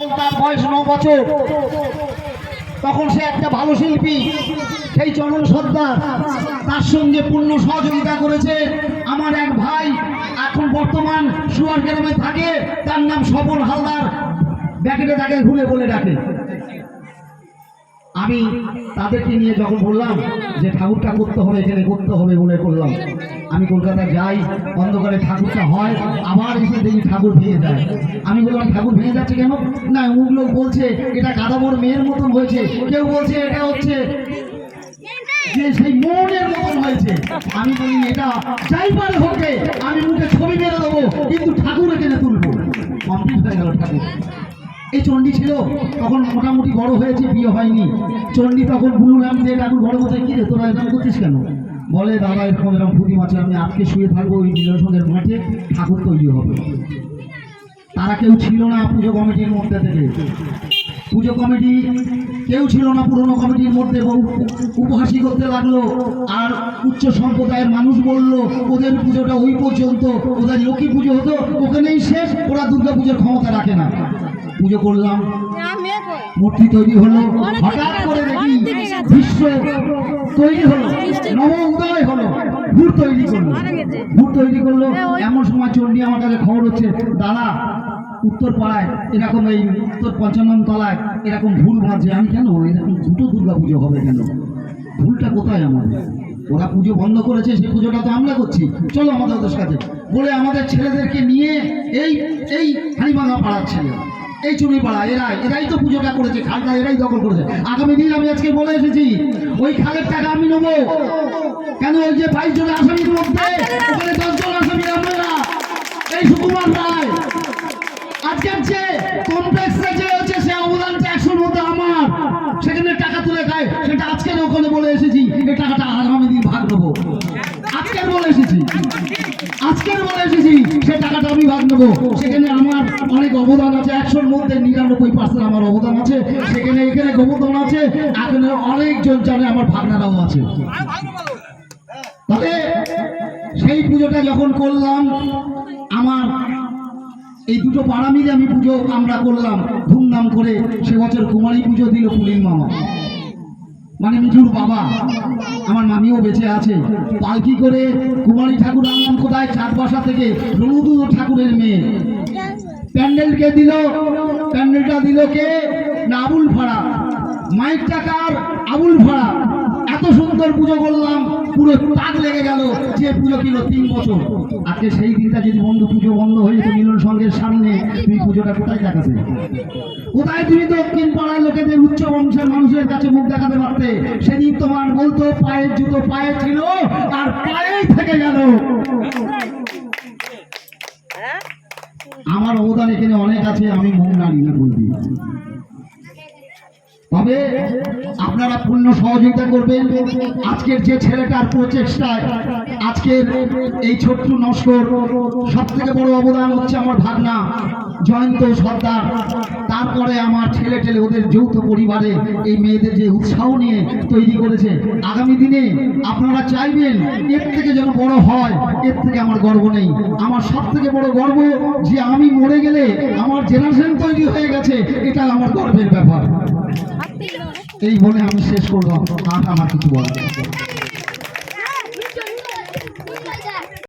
তার বয়স ন বছর, তখন সে একটা ভালো শিল্পী, সেই চরণ সর্দার, তার সঙ্গে পূর্ণ সহযোগিতা করেছে। আমার এক ভাই এখন বর্তমান সুয়ার গ্রামে থাকে, তার নাম সবল হালদার। ব্যাকেটে তাকে ঘুরে বলে ডাকে। আমি তাদেরকে নিয়ে যখন বললাম যে ঠাকুরটা করতে হবে, এখানে করতে হবে বলে করলাম আমি কলকাতায় যাই, অন্ধকারে ঠাকুরটা হয়, আবার এসে দেখি ঠাকুর ভেঙে যায়। আমি বললাম, ঠাকুর ভেঙে যাচ্ছে কেন? না, অমুক লোক বলছে এটা কাদাবর মেয়ের মতন হয়েছে, কেউ বলছে এটা হচ্ছে সেই মনের মতন হয়েছে। আমি বলি, এটা যাই পারে হোকে আমি মুখে ছবি মেরে দেবো, কিন্তু ঠাকুর এখানে তুলবো কমপ্লিট হয়ে গেল ঠাকুর। এই চণ্ডী ছিল, তখন মোটামুটি বড় হয়েছে, বিয়ে হয়নি। চণ্ডী তখন বুলু নাম দিয়ে ঠাকুর, বড় কথা কি রে, তোরা এরকম করছিস কেন? বলে, দাদা, এরকম এরকম ফুটি মাছে আমি আজকে শুয়ে থাকব, ওই নীলসঙ্গের মাঠে ঠাকুর তৈরি হবে। তারা কেউ ছিল না পুজো কমিটির মধ্যে থেকে। পুজো কমিটি, কেউ ছিল না পুরনো কমিটির মধ্যে উপহাসী করতে লাগল। আর উচ্চ সম্প্রদায়ের মানুষ বলল, ওদের পুজোটা ওই পর্যন্ত, ওদের লক্ষ্মী পুজো হতো, ওখানেই শেষ, ওরা দুর্গা পুজোর ক্ষমতা রাখে না। পুজো করলাম। মূর্তি তৈরি হলো, হঠাৎ করে দেখি বিশ্ব তৈরি হলো নব উদয় হলো ভূর তৈরি করল ভূর তৈরি করল। এমন সময় চণ্ডী আমার কাছে খবর হচ্ছে, দাদা উত্তর পাড়ায় এরকম এই উত্তর পঞ্চানন তলায় এরকম ভুল বাঁধছে আমি কেন? এরকম দুটো দুর্গা পুজো হবে কেন? ভুলটা কোথায় আমাদের ওরা পুজো বন্ধ করেছে, সেই পুজোটা তো আমরা করছি। চলো আমাদের ওদের কাছে। বলে আমাদের ছেলেদেরকে নিয়ে এই এই হাড়িভাঙা পাড়ার ছেলে, এই চুরি পাড়া, এরাই এরাই তো পুজোটা করেছে, খালটা এরাই দখল করেছে। আগামী দিন আমি আজকে বলে এসেছি, ওই খালের টাকা আমি নেব। কেন ওই যে বাইশ জন আসামির মধ্যে? ওখানে দশ জন আসামি এই সুকুমার রায় ওখানে বলে এসেছি, এই টাকাটা আগামী দিন ভাগ দেবো আজকের বলে এসেছি। আজকের বলে এসেছি, সে টাকাটা আমি ভাগ নেব। সেখানে আমার অনেক অবদান আছে, একশোর মধ্যে নিরানব্বই পার্সেন্ট আমার অবদান আছে, সেখানে এখানে গোবর্ধন আছে এখানে অনেকজন জানে আমার ভাগনারাও আছে। তবে সেই পুজোটা যখন করলাম, আমার এই দুটো পাড়া মিলে আমি পুজো আমরা করলাম। ধুমধাম করে সে বছর কুমারী পুজো দিল পুলিন মামা। মানে মিঠুর বাবা। আমার মামিও বেঁচে আছে। পালকি করে? কুমারী ঠাকুর আনলাম কোথায়? চারপাশা থেকে রুদু ঠাকুরের মেয়ে। প্যান্ডেলকে দিল? প্যান্ডেলটা দিল কে? না, আবুল ভাড়া মাইক টাকার আবুল ফাড়া। এত সুন্দর পুজো করলাম পুরো তাক লেগে গেল যে পুজো কিল তিন বছর। আজকে সেই দিনটা যদি বন্ধু পুজো বন্ধ হয়ে যেত মিলন সঙ্গের সামনে তুমি পুজোটা কোথায় দেখাতে কোথায় তুমি দক্ষিণ পাড়ার লোকেদের উচ্চ বংশের মানুষের কাছে মুখ দেখাতে পারতে? সেদিন তোমার বলতো পায়ের জুতো পায়ে ছিল আর পায়েই থেকে গেল। আমার অবদান এখানে অনেক আছে আমি মুখ নাড়ি না বলবি। তবে আপনারা পূর্ণ সহযোগিতা করবেন। আজকের যে ছেলেটার প্রচেষ্টায় আজকের এই ছোট্ট নস্কর সব থেকে বড় অবদান হচ্ছে আমার ভাগনা, জয়ন্ত সর্দার। তারপরে আমার ছেলে টেলে ওদের যৌথ পরিবারে এই মেয়েদের যে উৎসাহ নিয়ে তৈরি করেছে, আগামী দিনে আপনারা চাইবেন এর থেকে যেন বড় হয়, এর থেকে আমার গর্ব নেই। আমার সব থেকে বড় গর্ব যে আমি মরে গেলে আমার জেনারেশন তৈরি হয়ে গেছে এটা আমার গর্বের ব্যাপার। এই বলে আমি শেষ করব আমার কিছু বলার।